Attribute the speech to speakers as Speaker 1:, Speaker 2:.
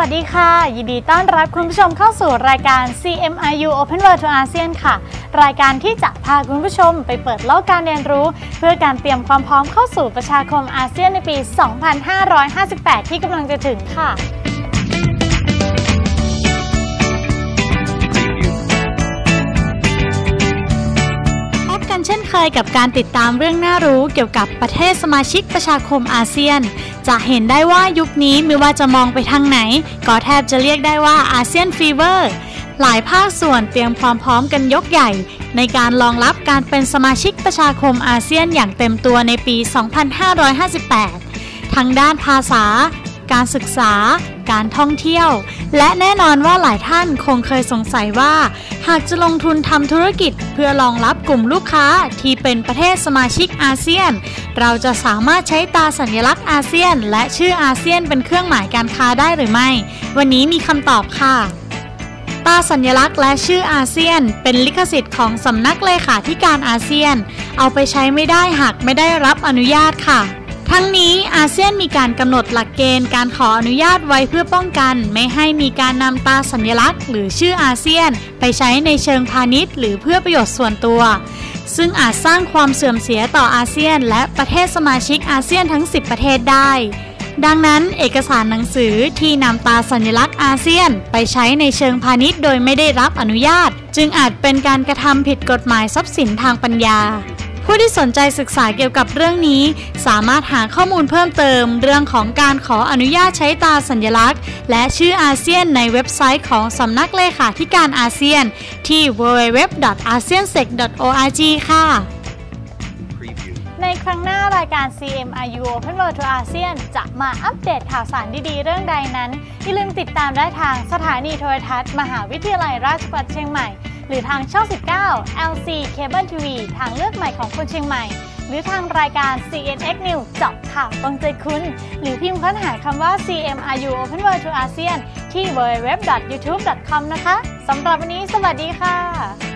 Speaker 1: สวัสดีค่ะ ยินดีต้อนรับคุณผู้ชมเข้าสู่รายการ CMIU Open World to ASEAN ค่ะ รายการที่จะพาคุณผู้ชมไปเปิดโลกการเรียนรู้ เพื่อการเตรียมความพร้อมเข้าสู่ประชาคมอาเซียนในปี 2558 ที่กำลังจะถึงค่ะ เคยกับการติดตามเรื่องน่ารู้เกี่ยวกับประเทศสมาชิกประชาคมอาเซียน จะเห็นได้ว่ายุคนี้ไม่ว่าจะมองไปทางไหน ก็แทบจะเรียกได้ว่าอาเซียนฟีเวอร์หลายภาคส่วนเตรียมความพร้อมกันยกใหญ่ ในการรองรับการเป็นสมาชิกประชาคมอาเซียนอย่างเต็มตัวในปี 2558 ทั้งด้านภาษา การศึกษา การท่องเที่ยว และแน่นอนว่าหลายท่านคงเคยสงสัยว่า หากจะลงทุนทำธุรกิจเพื่อรองรับกลุ่มลูกค้าที่เป็นประเทศสมาชิกอาเซียน เราจะสามารถใช้ตาสัญลักษณ์อาเซียน และชื่ออาเซียนเป็นเครื่องหมายการค้าได้หรือไม่ วันนี้มีคำตอบค่ะตาสัญลักษณ์และชื่ออาเซียน เป็นลิขสิทธิ์ของสำนักเลขาธิการอาเซียน เอาไปใช้ไม่ได้หากไม่ได้รับอนุญาตค่ะ ทั้งนี้อาเซียนมีการกำหนดหลักเกณฑ์การขออนุญาตไว้เพื่อป้องกัน ไม่ให้มีการนำตาสัญลักษณ์ หรือชื่ออาเซียน ไปใช้ในเชิงพาณิชย์ หรือเพื่อประโยชน์ส่วนตัว ซึ่งอาจสร้างความเสื่อมเสียต่ออาเซียน และประเทศสมาชิกอาเซียนทั้ง 10 ประเทศได้ ดังนั้นเอกสารหนังสือที่นำตาสัญลักษณ์อาเซียน ไปใช้ในเชิงพาณิชย์ โดยไม่ได้รับอนุญาต จึงอาจเป็นการกระทำผิดกฎหมายทรัพย์สินทางปัญญา ผู้ที่สนใจศึกษาเกี่ยวกับเรื่องนี้ สามารถหาข้อมูลเพิ่มเติม เรื่องของการขออนุญาตใช้ตาสัญลักษณ์ และชื่ออาเซียนในเว็บไซต์ของสำนักเลขาธิการอาเซียน ที่ www.aseansec.org ค่ะ ในครั้งหน้ารายการ CMIU Open World to ASEAN จะมาอัปเดตข่าวสารดีๆ เรื่องใดนั้น อย่าลืมติดตามได้ทางสถานีโทรทัศน์ มหาวิทยาลัยราชภัฏเชียงใหม่ หรือทางช่อง 19 LC Cable TV ทางเลือกใหม่ของคนเชียงใหม่ หรือทางรายการ CNX News เจาะข่าวตรงใจคุณ หรือพิมพ์ค้นหาคำว่า CMRU Open World to ASEAN ที่ www.youtube.com นะคะสำหรับวันนี้สวัสดีค่ะ